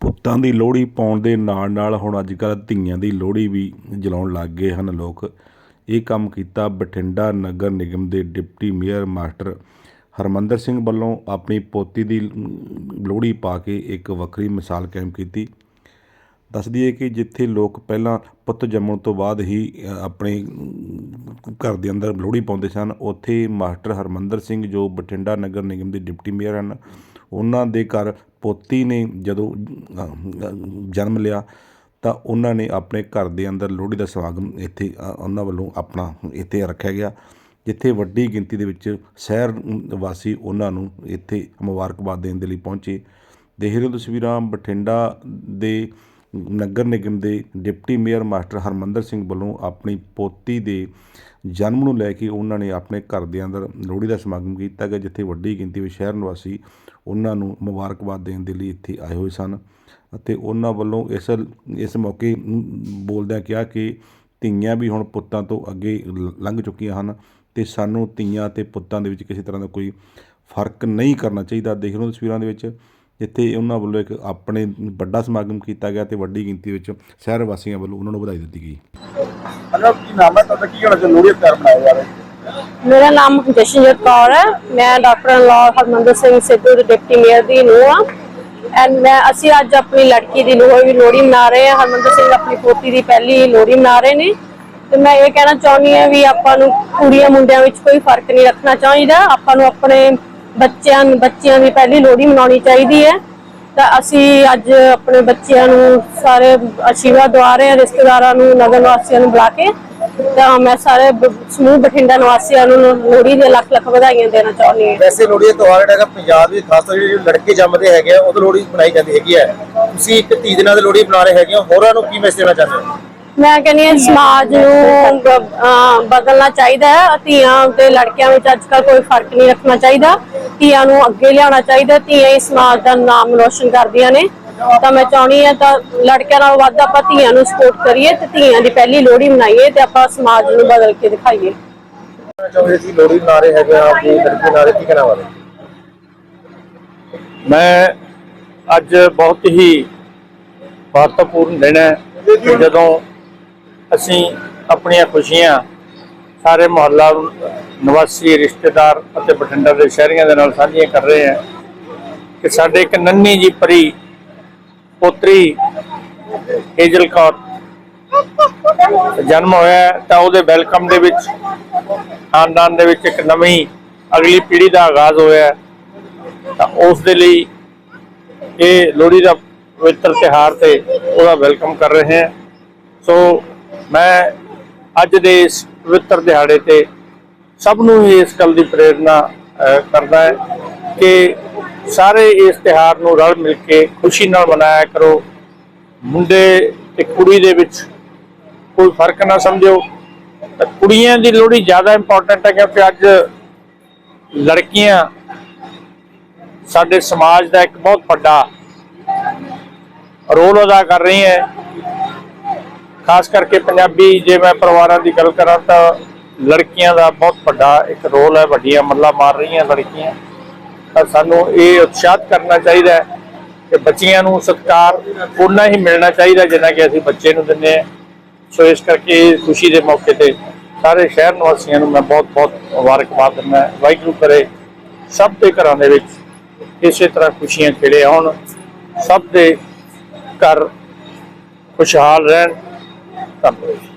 ਪੁੱਤਾਂ ਦੀ ਲੋਹੜੀ ਪਾਉਣ ਦੇ ਨਾਲ ਨਾਲ ਹੁਣ ਅੱਜ ਕੱਲ੍ਹ ਧੀਆਂ ਦੀ ਲੋਹੜੀ ਵੀ ਜਲਾਉਣ ਲੱਗ ਗਏ ਹਨ ਲੋਕ। ਇਹ ਕੰਮ ਕੀਤਾ ਬਠਿੰਡਾ ਨਗਰ ਨਿਗਮ ਦੇ deputy mayor master Harmandar Singh ਵੱਲੋਂ ਆਪਣੀ ਪੋਤੀ ਦੀ ਲੋਹੜੀ ਪਾ ਕੇ ਇੱਕ ਵੱਖਰੀ ਮਿਸਾਲ ਕਾਇਮ ਕੀਤੀ। ਦੱਸ ਦਈਏ ਕਿ ਜਿੱਥੇ ਲੋਕ ਪਹਿਲਾਂ ਪੁੱਤ ਜੰਮਣ ਤੋਂ ਬਾਅਦ ਹੀ ਆਪਣੇ ਘਰ ਦੇ ਅੰਦਰ ਲੋਹੜੀ ਪਾਉਂਦੇ ਸਨ, ਉੱਥੇ ਮਾਸਟਰ ਹਰਮੰਦਰ ਸਿੰਘ ਜੋ ਬਠਿੰਡਾ ਨਗਰ ਨਿਗਮ ਦੇ ਡਿਪਟੀ ਮੇਅਰ ਹਨ ਉਹਨਾਂ ਦੇ ਘਰ ਪੋਤੀ ਨੇ ਜਦੋਂ ਜਨਮ ਲਿਆ, ਤਾਂ ਉਹਨਾਂ ਨੇ ਆਪਣੇ ਘਰ ਦੇ ਅੰਦਰ ਲੋਹੜੀ ਦਾ ਸਮਾਗਮ ਇੱਥੇ ਉਹਨਾਂ ਵੱਲੋਂ ਆਪਣਾ ਇੱਥੇ ਰੱਖਿਆ ਗਿਆ। ਜਿੱਥੇ ਵੱਡੀ ਗਿਣਤੀ ਦੇ ਵਿੱਚ ਸ਼ਹਿਰ ਵਾਸੀ ਉਹਨਾਂ ਨੂੰ ਇੱਥੇ ਮੁਬਾਰਕਬਾਦ ਦੇਣ ਦੇ ਲਈ ਪਹੁੰਚੇ। ਦੇਖ ਰਹੇ ਹੋ ਤਸਵੀਰਾਂ ਬਠਿੰਡਾ ਦੇ ਨਗਰ ਨਿਗਮ ਦੇ deputy mayor master Harmandar Singh ਵੱਲੋਂ ਆਪਣੀ ਪੋਤੀ ਦੇ ਜਨਮ ਨੂੰ ਲੈ ਕੇ ਉਹਨਾਂ ਨੇ ਆਪਣੇ ਘਰ ਦੇ ਅੰਦਰ ਲੋਹੜੀ ਦਾ ਸਮਾਗਮ ਕੀਤਾ ਗਿਆ, ਜਿੱਥੇ ਵੱਡੀ ਗਿਣਤੀ ਵਿੱਚ ਸ਼ਹਿਰ ਨਿਵਾਸੀ ਉਹਨਾਂ ਨੂੰ ਮੁਬਾਰਕਬਾਦ ਦੇਣ ਦੇ ਲਈ ਇੱਥੇ ਆਏ ਹੋਏ ਸਨ ਅਤੇ ਉਹਨਾਂ ਵੱਲੋਂ ਇਸ ਇਸ ਮੌਕੇ ਬੋਲਦਿਆਂ ਕਿਹਾ ਕਿ ਧੀਆਂ ਵੀ ਹੁਣ ਪੁੱਤਾਂ ਤੋਂ ਅੱਗੇ ਲ- ਲੰਘ ਚੁੱਕੀਆਂ ਹਨ ਤੇ ਸਾਨੂੰ ਧੀਆਂ ਤੇ ਪੁੱਤਾਂ ਦੇ ਵਿੱਚ ਕਿਸੇ ਤਰ੍ਹਾਂ ਦਾ ਕੋਈ ਫ਼ਰਕ ਨਹੀਂ ਕਰਨਾ ਚਾਹੀਦਾ। ਦੇਖ ਲਓ ਤਸਵੀਰਾਂ ਦੇ ਵਿੱਚ ਜਿੱਥੇ ਉਹਨਾਂ ਵੱਲੋਂ ਇੱਕ ਆਪਣੇ ਵੱਡਾ ਸਮਾਗਮ ਕੀਤਾ ਗਿਆ ਤੇ ਵੱਡੀ ਗਿਣਤੀ ਵਿੱਚ ਸ਼ਹਿਰ ਵਾਸੀਆਂ ਵੱਲੋਂ ਉਹਨਾਂ ਨੂੰ ਵਧਾਈ ਦਿੱਤੀ ਗਈ। ਮਤਲਬ ਕੀ ਨਾਮ ਹੈ ਤੁਹਾਡਾ? ਕੀ ਹੋਣਾ ਚਾਹੀਦਾ? ਲੋਹੜੀ ਦਾ ਤਿਉਹਾਰ ਮਨਾਇਆ ਜਾ ਰਿਹਾ ਮੇਰਾ ਨਾਮ ਜਸ਼ਨਜੋਤ ਕੌਰ ਹੈ। ਮੈਂ ਡਾਕਟਰ ਲਾਅ ਹਰਮੰਦਰ ਸਿੰਘ ਸਿੱਧੂ ਦੇ ਡਿਪਟੀ ਮੇਅਰ ਦੀ ਨੂੰਹ ਹਾਂ। ਐਂਡ ਮੈਂ ਅਸੀਂ ਅੱਜ ਆਪਣੀ ਲੜਕੀ ਦੀ ਲੋਹੜੀ ਲੋਹੜੀ ਮਨਾ ਰਹੇ ਹਾਂ। ਹਰਮੰਦਰ ਸਿੰਘ ਆਪਣੀ ਪੋਤੀ ਦੀ ਪਹਿਲੀ ਲੋਹੜੀ ਮਨਾ ਰਹੇ ਨੇ। ਤੇ ਮੈਂ ਇਹ ਕਹਿਣਾ ਚਾਹੁੰਦੀ ਹਾਂ ਵੀ ਆਪਾਂ ਨੂੰ ਕੁੜੀਆਂ ਮੁੰਡਿਆਂ ਵਿੱਚ ਕੋਈ ਫ਼ਰਕ ਨਹੀਂ ਰੱਖਣਾ ਚਾਹੀਦਾ। ਆਪਾਂ ਨੂੰ ਆਪਣੇ ਬੱਚਿਆਂ ਬੱਚਿਆਂ ਦੀ ਪਹਿਲੀ ਲੋਹੜੀ ਮਨਾਉਣੀ ਚਾਹੀਦੀ ਹੈ। ਤਾਂ ਅਸੀਂ ਅੱਜ ਆਪਣੇ ਬੱਚਿਆਂ ਨੂੰ ਸਾਰੇ ਆਸ਼ੀਰਵਾਦ ਦਵਾ ਰਹੇ ਹਾਂ ਰਿਸ਼ਤੇਦਾਰਾਂ ਨੂੰ ਨਗਰ ਵਾਸੀਆਂ ਨੂੰ ਬੁਲਾ ਕੇ। ਤਾਂ ਮੈਂ ਸਾਰੇ ਸਮੂਹ ਬਠਿੰਡਾ ਨਿਵਾਸੀਆਂ ਨੂੰ ਲੋਹੜੀ ਦੇ ਲੱਖ ਲੱਖ ਵਧਾਈਆਂ ਦੇਣਾ ਚਾਹੁੰਦੀ ਹਾਂ। ਵੈਸੇ ਲੋਹੜੀ ਦਾ ਤਿਉਹਾਰ ਜਿਹੜਾ ਹੈਗਾ ਪੰਜਾਬ ਵਿੱਚ ਖਾਸ ਤੌਰ ਜਿਹੜੇ ਲੜਕੇ ਜੰਮਦੇ ਹੈਗੇ ਆ ਉਦੋਂ ਲੋਹੜੀ ਮਨਾਈ ਜਾਂਦੀ ਹੈਗੀ ਹੈ। ਤੁਸੀਂ ਇੱਕ ਧੀ ਦਿਨਾਂ ਦੀ ਲੋਹੜੀ ਮਨਾ ਰਹੇ ਹੈਗੇ ਹੋ ਹੋਰਾਂ ਨੂੰ ਕੀ ਮੈਸੇਜ ਦੇਣਾ ਚਾਹੁੰਦੇ ਹੋ? ਮੈਂ ਕਹਿੰਦੀ ਹਾਂ ਸਮਾਜ ਨੂੰ ਬਦਲਣਾ ਚਾਹੀਦਾ ਹੈ। ਧੀਆਂ ਤੇ ਲੜਕਿਆਂ ਵਿੱਚ ਅੱਜ ਕੱਲ੍ਹ ਕੋਈ ਫ਼ਰਕ ਨਹੀਂ ਰੱਖਣਾ ਚਾਹੀਦਾ। ਧੀਆਂ ਨੂੰ ਅੱਗੇ ਲਿਆਉਣਾ ਚਾਹੀਦਾ ਧੀਆਂ ਹੀ ਸਮਾਜ ਦਾ ਨਾਮ ਰੋਸ਼ਨ ਕਰਦੀਆਂ ਨੇ। ਤਾਂ ਮੈਂ ਚਾਹੁੰਦੀ ਹਾਂ ਤਾਂ ਲੜਕਿਆਂ ਨਾਲੋਂ ਵੱਧ ਆਪਾਂ ਧੀਆਂ ਨੂੰ ਸਪੋਰਟ ਕਰੀਏ ਤੇ ਧੀਆਂ ਦੀ ਪਹਿਲੀ ਲੋਹੜੀ ਮਨਾਈਏ ਤੇ ਆਪਾਂ ਸਮਾਜ ਨੂੰ ਬਦਲ ਕੇ ਦਿਖਾਈਏ। ਕਹਿਣਾ ਚਾਹੁੰਦੇ ਸੀ ਲੋਹੜੀ ਮਨਾ ਰਹੇ ਹੈਗੇ ਆ ਆਪਣੀ ਲੜਕੀ ਮਨਾ ਰਹੇ ਕੀ ਕਹਿਣਾ ਵਾਲੇ? ਮੈਂ ਅੱਜ ਬਹੁਤ ਹੀ ਮਹੱਤਵਪੂਰਨ ਦਿਨ ਹੈ ਜਦੋਂ ਅਸੀਂ ਆਪਣੀਆਂ ਖੁਸ਼ੀਆਂ ਸਾਰੇ ਮੁਹੱਲਾ, ਨਿਵਾਸੀ, ਰਿਸ਼ਤੇਦਾਰ ਅਤੇ ਬਠਿੰਡਾ ਦੇ ਸ਼ਹਿਰੀਆਂ ਦੇ ਨਾਲ ਸਾਂਝੀਆਂ ਕਰ ਰਹੇ ਹਾਂ ਕਿ ਸਾਡੇ ਇੱਕ ਨੰਨੀ ਜੀ ਪਰੀ, ਪੋਤਰੀ, ਹੇਜਲ ਕੌਰ ਜਨਮ ਹੋਇਆ ਤਾਂ ਉਹਦੇ ਵੈਲਕਮ ਦੇ ਵਿੱਚ, ਖਾਨਦਾਨ ਦੇ ਵਿੱਚ ਇੱਕ ਨਵੀਂ ਅਗਲੀ ਪੀੜ੍ਹੀ ਦਾ ਆਗਾਜ਼ ਹੋਇਆ ਤਾਂ ਉਸ ਦੇ ਲਈ ਇਹ ਲੋਹੜੀ ਦਾ ਪਵਿੱਤਰ ਤਿਹਾਰ ਤੇ ਉਹਦਾ ਵੈਲਕਮ ਕਰ ਰਹੇ ਹਾਂ। ਸੋ ਮੈਂ ਅੱਜ ਦੇ ਇਸ ਪਵਿੱਤਰ ਦਿਹਾੜੇ ਤੇ ਸਭ ਨੂੰ ਹੀ ਇਸ ਗੱਲ ਦੀ ਪ੍ਰੇਰਣਾ ਕਰਦਾ ਹੈ ਕਿ ਸਾਰੇ ਇਸ ਤਿਹਾਰ ਨੂੰ ਰਲ ਮਿਲ ਕੇ ਖੁਸ਼ੀ ਨਾਲ ਮਨਾਇਆ ਕਰੋ। ਮੁੰਡੇ ਤੇ ਕੁੜੀ ਦੇ ਵਿੱਚ ਕੋਈ ਫ਼ਰਕ ਨਾ ਸਮਝੋ ਕੁੜੀਆਂ ਦੀ ਲੋਹੜੀ ਜ਼ਿਆਦਾ ਇੰਪੋਰਟੈਂਟ ਹੈ ਕਿਉਂਕਿ ਅੱਜ ਲੜਕੀਆਂ ਸਾਡੇ ਸਮਾਜ ਦਾ ਇੱਕ ਬਹੁਤ ਵੱਡਾ ਰੋਲ ਅਦਾ ਕਰ ਰਹੀ ਹੈ। ਖਾਸ ਕਰਕੇ ਪੰਜਾਬੀ ਜੇ ਮੈਂ ਪਰਿਵਾਰਾਂ ਦੀ ਗੱਲ ਕਰਾਂ ਤਾਂ ਲੜਕੀਆਂ ਦਾ ਬਹੁਤ ਵੱਡਾ ਇੱਕ ਰੋਲ ਹੈ, ਵੱਡੀਆਂ ਮੱਲਾ ਮਾਰ ਰਹੀਆਂ ਲੜਕੀਆਂ। ਤਾਂ ਸਾਨੂੰ ਇਹ ਉਤਸ਼ਾਹਤ ਕਰਨਾ ਚਾਹੀਦਾ ਹੈ ਕਿ ਬੱਚੀਆਂ ਨੂੰ ਸਤਿਕਾਰ ਉਨਾ ਹੀ ਮਿਲਣਾ ਚਾਹੀਦਾ ਜਿੰਨਾ ਕਿ ਅਸੀਂ ਬੱਚੇ ਨੂੰ ਦਿੰਦੇ ਹਾਂ। ਸੋ ਇਸ ਕਰਕੇ ਖੁਸ਼ੀ ਦੇ ਮੌਕੇ ਤੇ ਸਾਰੇ ਸ਼ਹਿਰ ਨਿਵਾਸੀਆਂ ਨੂੰ ਮੈਂ ਬਹੁਤ ਬਹੁਤ ਮੁਬਾਰਕਬਾਦ ਦਿੰਦਾ ਵਾਹਿਗੁਰੂ ਕਰੇ ਸਭ ਦੇ ਘਰਾਂ ਦੇ ਵਿੱਚ ਇਸੇ ਤਰ੍ਹਾਂ ਖੁਸ਼ੀਆਂ ਖਿੜੇ ਆਉਣ। ਸਭ ਦੇ ਘਰ ਖੁਸ਼ਹਾਲ ਰਹਿਣ। companies.